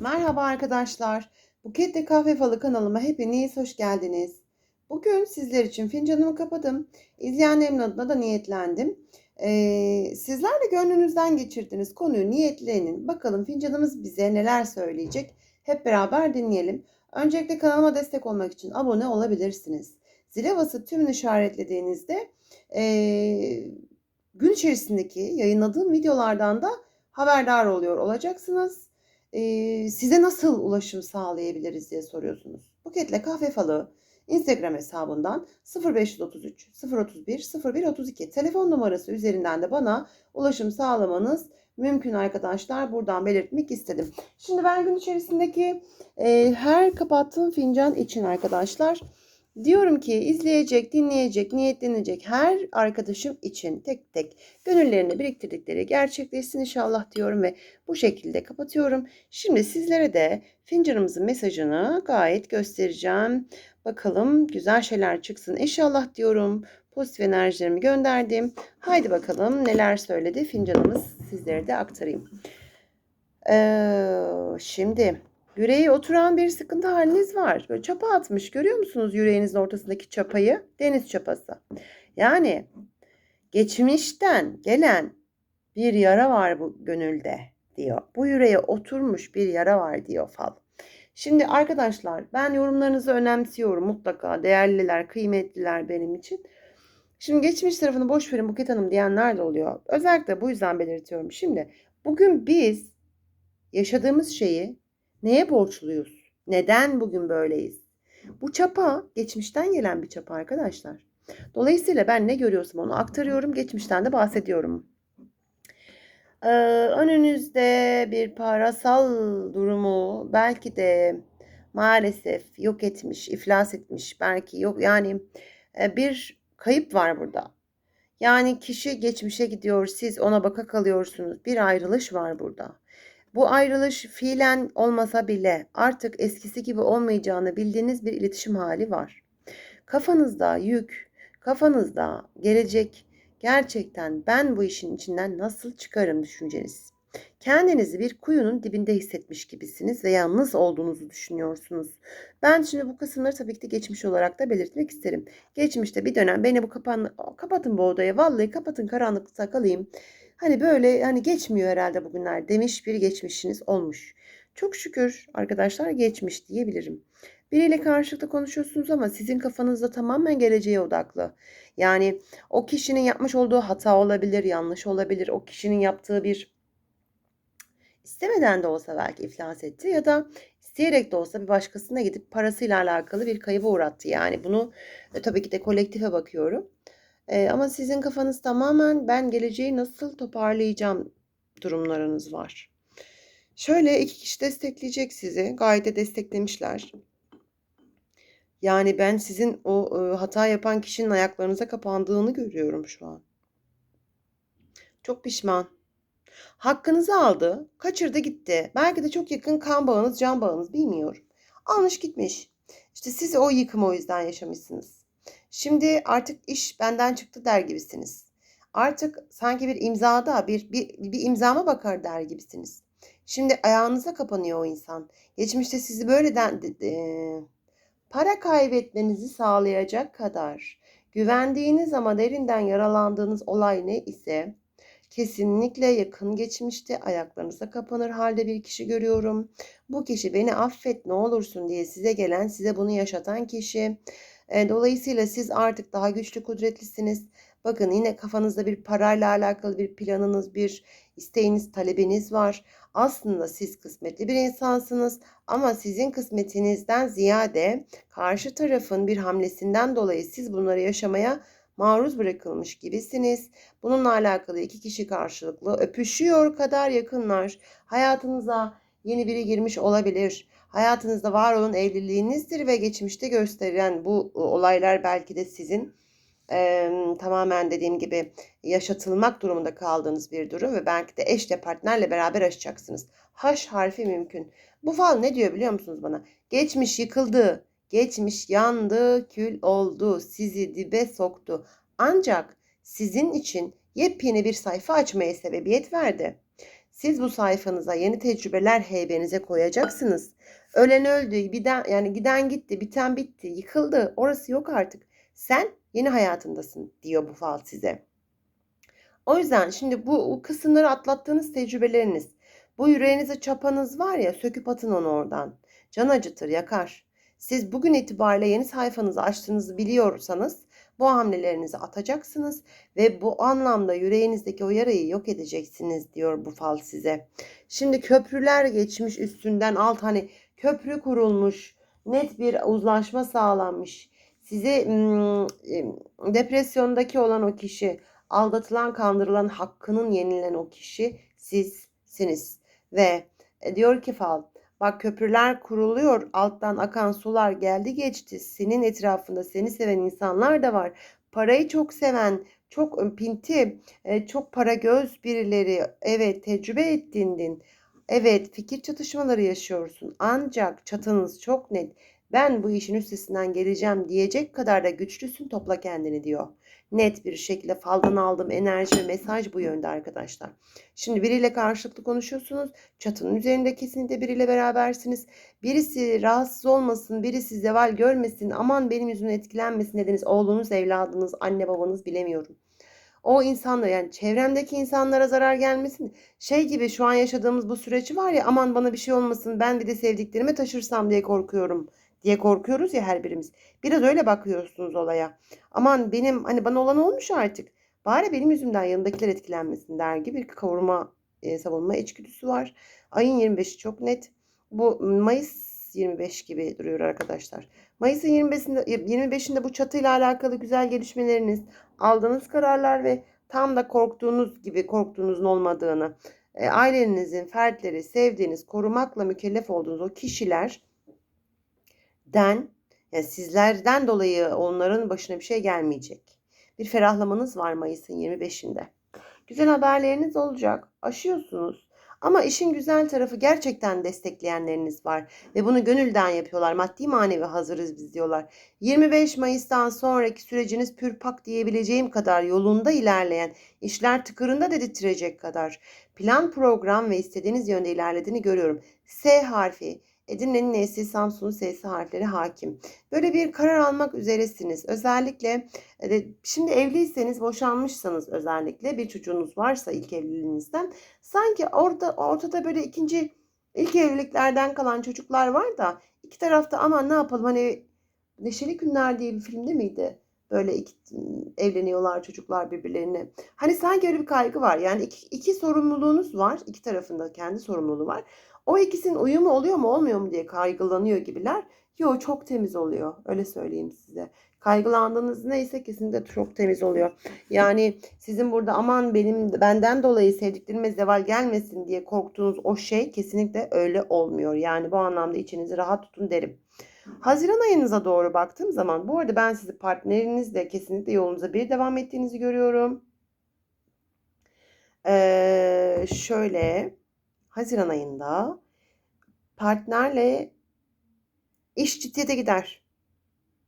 Merhaba arkadaşlar. Buketle Kahve Falı kanalıma hepiniz hoş geldiniz. Bugün sizler için fincanımı kapadım. İzleyenlerimin adına da niyetlendim. Ee, sizler de gönlünüzden geçirdiğiniz konuyu niyetlenin. Bakalım fincanımız bize neler söyleyecek. Hep beraber dinleyelim. Öncelikle kanalıma destek olmak için abone olabilirsiniz. Zile basıp tümünü işaretlediğinizde ee, gün içerisindeki yayınladığım videolardan da haberdar oluyor olacaksınız. Ee, size nasıl ulaşım sağlayabiliriz diye soruyorsunuz. Buketle Kahve Falı Instagram hesabından 0533 031 0132 telefon numarası üzerinden de bana ulaşım sağlamanız mümkün arkadaşlar. Buradan belirtmek istedim. Şimdi ben gün içerisindeki e, her kapattığım fincan için arkadaşlar diyorum ki izleyecek, dinleyecek, niyetlenecek her arkadaşım için tek tek gönüllerini biriktirdikleri gerçekleşsin inşallah diyorum ve bu şekilde kapatıyorum. Şimdi sizlere de fincanımızın mesajını gayet göstereceğim. Bakalım güzel şeyler çıksın inşallah diyorum. Pozitif enerjilerimi gönderdim. Haydi bakalım neler söyledi fincanımız sizlere de aktarayım. Ee, şimdi yüreğe oturan bir sıkıntı haliniz var. Böyle çapa atmış görüyor musunuz yüreğinizin ortasındaki çapayı? Deniz çapası. Yani geçmişten gelen bir yara var bu gönülde diyor. Bu yüreğe oturmuş bir yara var diyor fal. Şimdi arkadaşlar ben yorumlarınızı önemsiyorum mutlaka. Değerliler, kıymetliler benim için. Şimdi geçmiş tarafını boş verin Buket Hanım diyenler de oluyor. Özellikle bu yüzden belirtiyorum. Şimdi bugün biz yaşadığımız şeyi neye borçluyuz? Neden bugün böyleyiz? Bu çapa geçmişten gelen bir çapa arkadaşlar. Dolayısıyla ben ne görüyorsam onu aktarıyorum. Geçmişten de bahsediyorum. Ee, önünüzde bir parasal durumu belki de maalesef yok etmiş, iflas etmiş. Belki yok yani e, bir kayıp var burada. Yani kişi geçmişe gidiyor, siz ona baka kalıyorsunuz. Bir ayrılış var burada. Bu ayrılış fiilen olmasa bile artık eskisi gibi olmayacağını bildiğiniz bir iletişim hali var. Kafanızda yük, kafanızda gelecek gerçekten ben bu işin içinden nasıl çıkarım düşünceniz. Kendinizi bir kuyunun dibinde hissetmiş gibisiniz ve yalnız olduğunuzu düşünüyorsunuz. Ben şimdi bu kısımları tabii ki de geçmiş olarak da belirtmek isterim. Geçmişte bir dönem beni bu kapan kapatın bu odaya vallahi kapatın karanlıkta kalayım. Hani böyle hani geçmiyor herhalde bugünler demiş bir geçmişiniz olmuş. Çok şükür arkadaşlar geçmiş diyebilirim. Biriyle karşılıklı konuşuyorsunuz ama sizin kafanızda tamamen geleceğe odaklı. Yani o kişinin yapmış olduğu hata olabilir, yanlış olabilir. O kişinin yaptığı bir istemeden de olsa belki iflas etti ya da isteyerek de olsa bir başkasına gidip parasıyla alakalı bir kayıba uğrattı. Yani bunu e, tabii ki de kolektife bakıyorum. E, ama sizin kafanız tamamen ben geleceği nasıl toparlayacağım durumlarınız var. Şöyle iki kişi destekleyecek sizi. Gayet de desteklemişler. Yani ben sizin o e, hata yapan kişinin ayaklarınıza kapandığını görüyorum şu an. Çok pişman. Hakkınızı aldı, kaçırdı gitti. Belki de çok yakın kan bağınız, can bağınız bilmiyorum. Almış gitmiş. İşte siz o yıkımı o yüzden yaşamışsınız. Şimdi artık iş benden çıktı der gibisiniz. Artık sanki bir imzada bir, bir, bir imzama bakar der gibisiniz. Şimdi ayağınıza kapanıyor o insan. Geçmişte sizi böyle den, e, para kaybetmenizi sağlayacak kadar güvendiğiniz ama derinden yaralandığınız olay ne ise kesinlikle yakın geçmişte ayaklarınıza kapanır halde bir kişi görüyorum. Bu kişi beni affet ne olursun diye size gelen, size bunu yaşatan kişi. Dolayısıyla siz artık daha güçlü, kudretlisiniz. Bakın yine kafanızda bir parayla alakalı bir planınız, bir isteğiniz, talebiniz var. Aslında siz kısmetli bir insansınız ama sizin kısmetinizden ziyade karşı tarafın bir hamlesinden dolayı siz bunları yaşamaya maruz bırakılmış gibisiniz. Bununla alakalı iki kişi karşılıklı öpüşüyor kadar yakınlar. Hayatınıza yeni biri girmiş olabilir. Hayatınızda var olan evliliğinizdir ve geçmişte gösterilen bu olaylar belki de sizin e, tamamen dediğim gibi yaşatılmak durumunda kaldığınız bir durum ve belki de eşle partnerle beraber aşacaksınız. H harfi mümkün. Bu fal ne diyor biliyor musunuz bana? Geçmiş yıkıldı, geçmiş yandı, kül oldu, sizi dibe soktu. Ancak sizin için yepyeni bir sayfa açmaya sebebiyet verdi. Siz bu sayfanıza yeni tecrübeler heybenize koyacaksınız. Ölen öldü, biden, yani giden gitti, biten bitti, yıkıldı. Orası yok artık. Sen yeni hayatındasın diyor bu fal size. O yüzden şimdi bu, bu kısımları atlattığınız tecrübeleriniz, bu yüreğinize çapanız var ya söküp atın onu oradan. Can acıtır, yakar. Siz bugün itibariyle yeni sayfanızı açtığınızı biliyorsanız bu hamlelerinizi atacaksınız ve bu anlamda yüreğinizdeki o yarayı yok edeceksiniz diyor bu fal size. Şimdi köprüler geçmiş üstünden alt hani köprü kurulmuş, net bir uzlaşma sağlanmış. Size depresyondaki olan o kişi, aldatılan, kandırılan, hakkının yenilen o kişi sizsiniz. Ve e, diyor ki fal, bak köprüler kuruluyor, alttan akan sular geldi geçti. Senin etrafında seni seven insanlar da var. Parayı çok seven, çok pinti, e, çok para göz birileri, evet tecrübe ettiğindin. Evet fikir çatışmaları yaşıyorsun ancak çatınız çok net. Ben bu işin üstesinden geleceğim diyecek kadar da güçlüsün topla kendini diyor. Net bir şekilde faldan aldığım enerji ve mesaj bu yönde arkadaşlar. Şimdi biriyle karşılıklı konuşuyorsunuz. Çatının üzerinde kesinlikle biriyle berabersiniz. Birisi rahatsız olmasın, birisi zeval görmesin, aman benim yüzümden etkilenmesin dediniz. Oğlunuz, evladınız, anne babanız bilemiyorum o insanlar yani çevremdeki insanlara zarar gelmesin. Şey gibi şu an yaşadığımız bu süreci var ya aman bana bir şey olmasın ben bir de sevdiklerime taşırsam diye korkuyorum diye korkuyoruz ya her birimiz. Biraz öyle bakıyorsunuz olaya. Aman benim hani bana olan olmuş artık. Bari benim yüzümden yanındakiler etkilenmesin der gibi bir kavurma e, savunma içgüdüsü var. Ayın 25'i çok net. Bu Mayıs 25 gibi duruyor arkadaşlar. Mayıs'ın 25'inde 25'inde bu çatıyla alakalı güzel gelişmeleriniz, aldığınız kararlar ve tam da korktuğunuz gibi korktuğunuzun olmadığını, e, ailenizin fertleri, sevdiğiniz, korumakla mükellef olduğunuz o kişiler den yani sizlerden dolayı onların başına bir şey gelmeyecek. Bir ferahlamanız var Mayıs'ın 25'inde. Güzel haberleriniz olacak. Aşıyorsunuz. Ama işin güzel tarafı gerçekten destekleyenleriniz var ve bunu gönülden yapıyorlar. Maddi manevi hazırız biz diyorlar. 25 Mayıs'tan sonraki süreciniz pürpak diyebileceğim kadar yolunda ilerleyen, işler tıkırında dedirtecek kadar plan, program ve istediğiniz yönde ilerlediğini görüyorum. S harfi Edirne'nin N'si, Samsun'un S'si harfleri hakim. Böyle bir karar almak üzeresiniz. Özellikle e, şimdi evliyseniz, boşanmışsanız özellikle bir çocuğunuz varsa ilk evliliğinizden sanki orada ortada böyle ikinci ilk evliliklerden kalan çocuklar var da iki tarafta aman ne yapalım hani Neşeli Günler diye bir filmde miydi? Böyle iki, evleniyorlar çocuklar birbirlerine. Hani sanki öyle bir kaygı var. Yani iki, iki sorumluluğunuz var. iki tarafında kendi sorumluluğu var. O ikisinin uyumu oluyor mu olmuyor mu diye kaygılanıyor gibiler. Yo çok temiz oluyor. Öyle söyleyeyim size. Kaygılandığınız neyse kesinlikle çok temiz oluyor. Yani sizin burada aman benim benden dolayı sevdiklerime zeval gelmesin diye korktuğunuz o şey kesinlikle öyle olmuyor. Yani bu anlamda içinizi rahat tutun derim. Haziran ayınıza doğru baktığım zaman bu arada ben sizi partnerinizle kesinlikle yolunuza bir devam ettiğinizi görüyorum. Ee, şöyle Haziran ayında partnerle iş ciddiyete gider.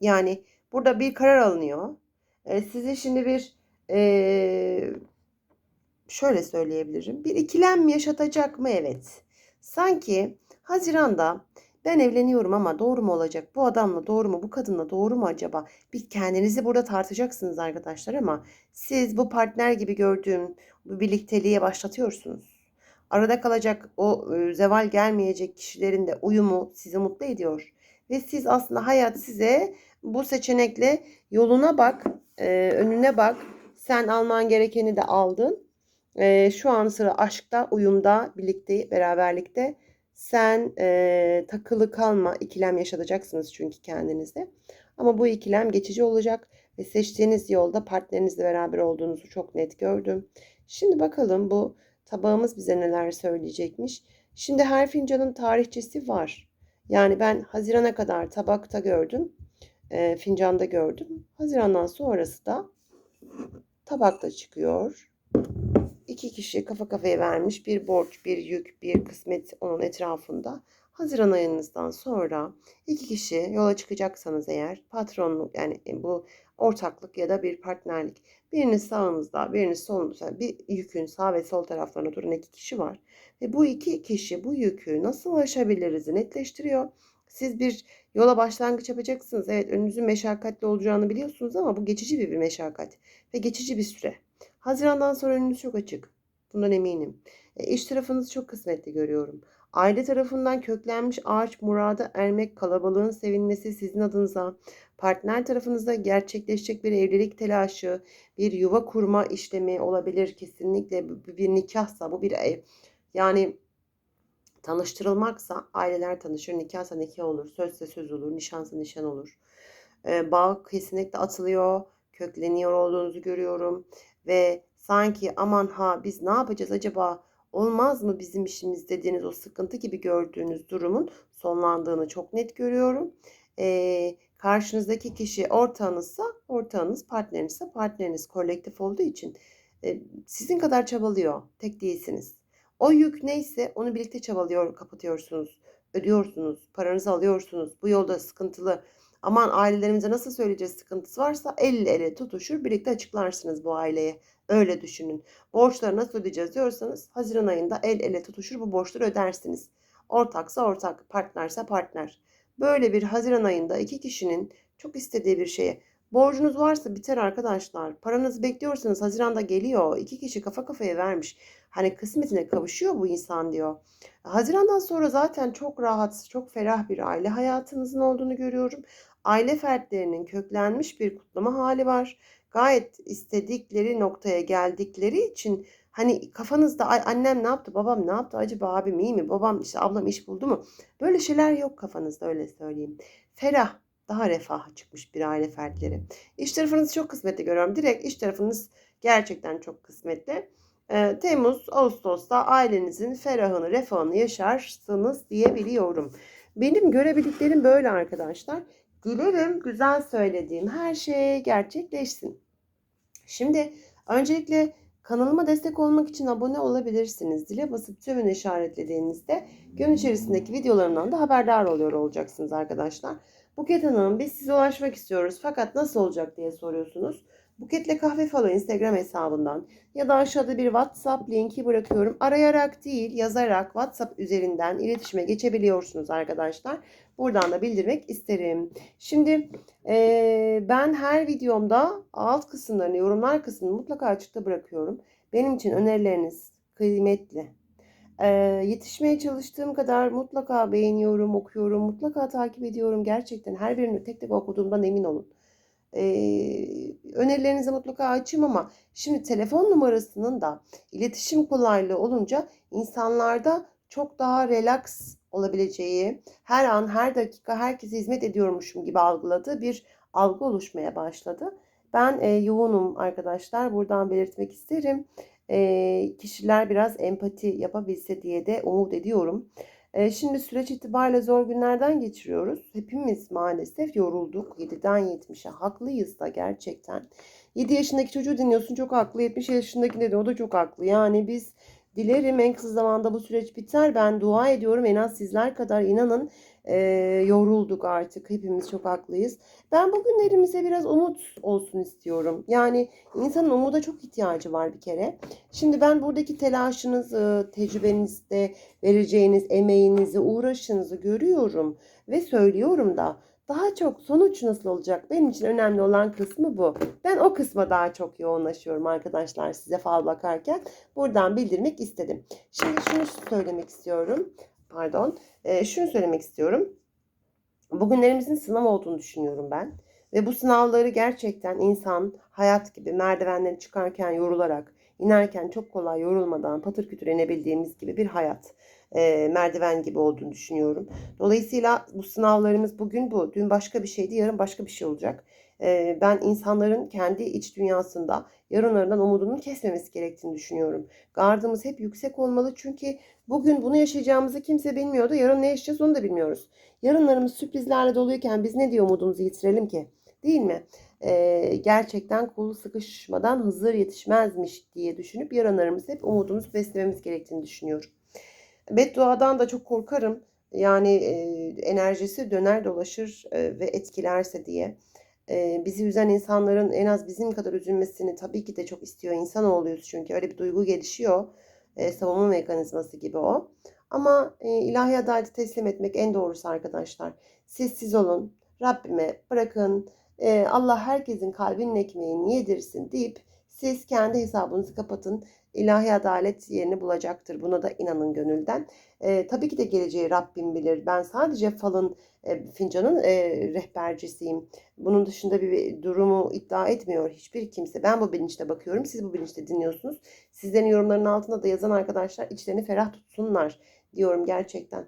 Yani burada bir karar alınıyor. E, size şimdi bir e, şöyle söyleyebilirim. Bir ikilem yaşatacak mı? Evet. Sanki Haziran'da ben evleniyorum ama doğru mu olacak? Bu adamla doğru mu? Bu kadınla doğru mu acaba? Bir kendinizi burada tartacaksınız arkadaşlar ama siz bu partner gibi gördüğüm bu birlikteliğe başlatıyorsunuz. Arada kalacak o e, zeval gelmeyecek kişilerin de uyumu sizi mutlu ediyor. Ve siz aslında hayat size bu seçenekle yoluna bak, e, önüne bak. Sen alman gerekeni de aldın. E, şu an sıra aşkta, uyumda, birlikte, beraberlikte. Sen e, takılı kalma, ikilem yaşatacaksınız çünkü kendinizde. Ama bu ikilem geçici olacak ve seçtiğiniz yolda partnerinizle beraber olduğunuzu çok net gördüm. Şimdi bakalım bu tabağımız bize neler söyleyecekmiş. Şimdi her fincanın tarihçesi var. Yani ben Haziran'a kadar tabakta gördüm, e, fincanda gördüm. Haziran'dan sonrası da tabakta çıkıyor. İki kişi kafa kafaya vermiş bir borç, bir yük, bir kısmet onun etrafında. Haziran ayınızdan sonra iki kişi yola çıkacaksanız eğer patronluk yani bu ortaklık ya da bir partnerlik. Biriniz sağınızda, biriniz solunuzda. Bir yükün sağ ve sol taraflarına duran iki kişi var. Ve bu iki kişi bu yükü nasıl aşabiliriz netleştiriyor. Siz bir yola başlangıç yapacaksınız. Evet önünüzün meşakkatli olacağını biliyorsunuz ama bu geçici bir, bir meşakkat ve geçici bir süre. Hazirandan sonra önünüz çok açık. Bundan eminim. E, iş tarafınızı çok kısmetli görüyorum. Aile tarafından köklenmiş ağaç murada ermek, kalabalığın sevinmesi sizin adınıza, partner tarafınızda gerçekleşecek bir evlilik telaşı, bir yuva kurma işlemi olabilir. Kesinlikle bir nikahsa bu bir ev. Yani tanıştırılmaksa aileler tanışır, nikahsa nikah olur, sözse söz olur, nişansa nişan olur. Ee, bağ kesinlikle atılıyor, kökleniyor olduğunuzu görüyorum ve sanki aman ha biz ne yapacağız acaba olmaz mı bizim işimiz dediğiniz o sıkıntı gibi gördüğünüz durumun sonlandığını çok net görüyorum. Ee, karşınızdaki kişi ortağınızsa ortağınız, partnerinizse partneriniz kolektif olduğu için e, sizin kadar çabalıyor. Tek değilsiniz. O yük neyse onu birlikte çabalıyor, kapatıyorsunuz, ödüyorsunuz, paranızı alıyorsunuz. Bu yolda sıkıntılı. Aman ailelerimize nasıl söyleyeceğiz sıkıntısı varsa el ele tutuşur birlikte açıklarsınız bu aileye. Öyle düşünün. Borçları nasıl ödeyeceğiz diyorsanız Haziran ayında el ele tutuşur bu borçları ödersiniz. Ortaksa ortak, partnerse partner. Böyle bir Haziran ayında iki kişinin çok istediği bir şeye Borcunuz varsa biter arkadaşlar. Paranızı bekliyorsanız Haziran'da geliyor. İki kişi kafa kafaya vermiş. Hani kısmetine kavuşuyor bu insan diyor. Haziran'dan sonra zaten çok rahat, çok ferah bir aile hayatınızın olduğunu görüyorum. Aile fertlerinin köklenmiş bir kutlama hali var. Gayet istedikleri noktaya geldikleri için hani kafanızda annem ne yaptı, babam ne yaptı, acaba abim iyi mi, babam işte ablam iş buldu mu? Böyle şeyler yok kafanızda öyle söyleyeyim. Ferah, daha refaha çıkmış bir aile fertleri. İş tarafınızı çok kısmetli görüyorum. Direkt iş tarafınız gerçekten çok kısmetli. Ee, Temmuz, Ağustos'ta ailenizin ferahını, refahını yaşarsınız diyebiliyorum. Benim görebildiklerim böyle arkadaşlar. Dilerim güzel söylediğim her şey gerçekleşsin. Şimdi öncelikle kanalıma destek olmak için abone olabilirsiniz. Dile basıp tümünü işaretlediğinizde gün içerisindeki videolarımdan da haberdar oluyor olacaksınız arkadaşlar. Buket Hanım biz size ulaşmak istiyoruz fakat nasıl olacak diye soruyorsunuz. Buketle Kahve Falı Instagram hesabından ya da aşağıda bir WhatsApp linki bırakıyorum. Arayarak değil yazarak WhatsApp üzerinden iletişime geçebiliyorsunuz arkadaşlar. Buradan da bildirmek isterim. Şimdi e, ben her videomda alt kısımlarını yorumlar kısmını mutlaka açıkta bırakıyorum. Benim için önerileriniz kıymetli. Ee, yetişmeye çalıştığım kadar mutlaka beğeniyorum, okuyorum, mutlaka takip ediyorum. Gerçekten her birini tek tek okuduğumdan emin olun. Ee, önerilerinizi mutlaka açayım ama şimdi telefon numarasının da iletişim kolaylığı olunca insanlarda çok daha relax olabileceği, her an, her dakika herkese hizmet ediyormuşum gibi algıladığı bir algı oluşmaya başladı. Ben e, yoğunum arkadaşlar. Buradan belirtmek isterim e, kişiler biraz empati yapabilse diye de umut ediyorum. E, şimdi süreç itibariyle zor günlerden geçiriyoruz. Hepimiz maalesef yorulduk. 7'den 70'e haklıyız da gerçekten. 7 yaşındaki çocuğu dinliyorsun çok haklı. 70 yaşındaki de o da çok haklı. Yani biz dilerim en kısa zamanda bu süreç biter. Ben dua ediyorum en az sizler kadar inanın e, yorulduk artık. Hepimiz çok haklıyız. Ben bugünlerimize biraz umut olsun istiyorum. Yani insanın umuda çok ihtiyacı var bir kere. Şimdi ben buradaki telaşınızı, tecrübenizde vereceğiniz emeğinizi, uğraşınızı görüyorum ve söylüyorum da daha çok sonuç nasıl olacak? Benim için önemli olan kısmı bu. Ben o kısma daha çok yoğunlaşıyorum arkadaşlar size fal bakarken. Buradan bildirmek istedim. Şimdi şunu söylemek istiyorum pardon. E, şunu söylemek istiyorum. Bugünlerimizin sınav olduğunu düşünüyorum ben. Ve bu sınavları gerçekten insan hayat gibi merdivenleri çıkarken yorularak, inerken çok kolay yorulmadan patır kütür inebildiğimiz gibi bir hayat e, merdiven gibi olduğunu düşünüyorum. Dolayısıyla bu sınavlarımız bugün bu. Dün başka bir şeydi, yarın başka bir şey olacak. E, ben insanların kendi iç dünyasında yarınlarından umudunun kesmemesi gerektiğini düşünüyorum. Gardımız hep yüksek olmalı çünkü bugün bunu yaşayacağımızı kimse bilmiyordu. Yarın ne yaşayacağız onu da bilmiyoruz. Yarınlarımız sürprizlerle doluyken biz ne diye umudumuzu yitirelim ki? Değil mi? Ee, gerçekten kul sıkışmadan Hızır yetişmezmiş diye düşünüp yarınlarımız hep umudumuzu beslememiz gerektiğini düşünüyorum. Bedduadan da çok korkarım. Yani e, enerjisi döner dolaşır e, ve etkilerse diye. e, bizi üzen insanların en az bizim kadar üzülmesini tabii ki de çok istiyor. İnsanoğluyuz çünkü öyle bir duygu gelişiyor. E, savunma mekanizması gibi o. Ama e, ilahi adaleti teslim etmek en doğrusu arkadaşlar. Siz siz olun. Rabbime bırakın. E, Allah herkesin kalbinin ekmeğini yedirsin deyip siz kendi hesabınızı kapatın. İlahi adalet yerini bulacaktır. Buna da inanın gönülden. E, tabii ki de geleceği Rabbim bilir. Ben sadece falın, e, fincanın e, rehbercisiyim. Bunun dışında bir durumu iddia etmiyor hiçbir kimse. Ben bu bilinçle bakıyorum. Siz bu bilinçle dinliyorsunuz. Sizlerin yorumların altında da yazan arkadaşlar içlerini ferah tutsunlar diyorum gerçekten.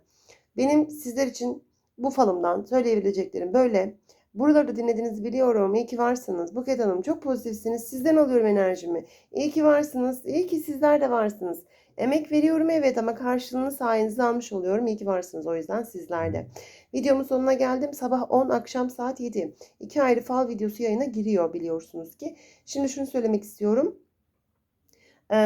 Benim sizler için bu falımdan söyleyebileceklerim böyle. Buraları dinlediğinizi biliyorum. İyi ki varsınız. Buket Hanım çok pozitifsiniz. Sizden alıyorum enerjimi. İyi ki varsınız. İyi ki sizler de varsınız. Emek veriyorum evet ama karşılığını sayenizde almış oluyorum. İyi ki varsınız o yüzden sizler de. Videomun sonuna geldim. Sabah 10, akşam saat 7. İki ayrı fal videosu yayına giriyor biliyorsunuz ki. Şimdi şunu söylemek istiyorum. Ee,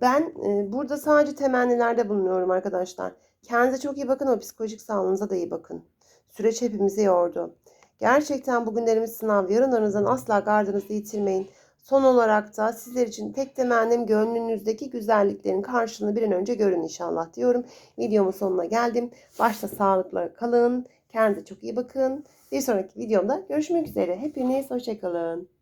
ben e, burada sadece temennilerde bulunuyorum arkadaşlar. Kendinize çok iyi bakın ama psikolojik sağlığınıza da iyi bakın. Süreç hepimizi yordu. Gerçekten bugünlerimiz sınav. Yarınlarınızdan asla gardınızı yitirmeyin. Son olarak da sizler için tek temennim gönlünüzdeki güzelliklerin karşılığını bir an önce görün inşallah diyorum. Videomun sonuna geldim. Başta sağlıkla kalın. Kendinize çok iyi bakın. Bir sonraki videomda görüşmek üzere. Hepiniz hoşçakalın.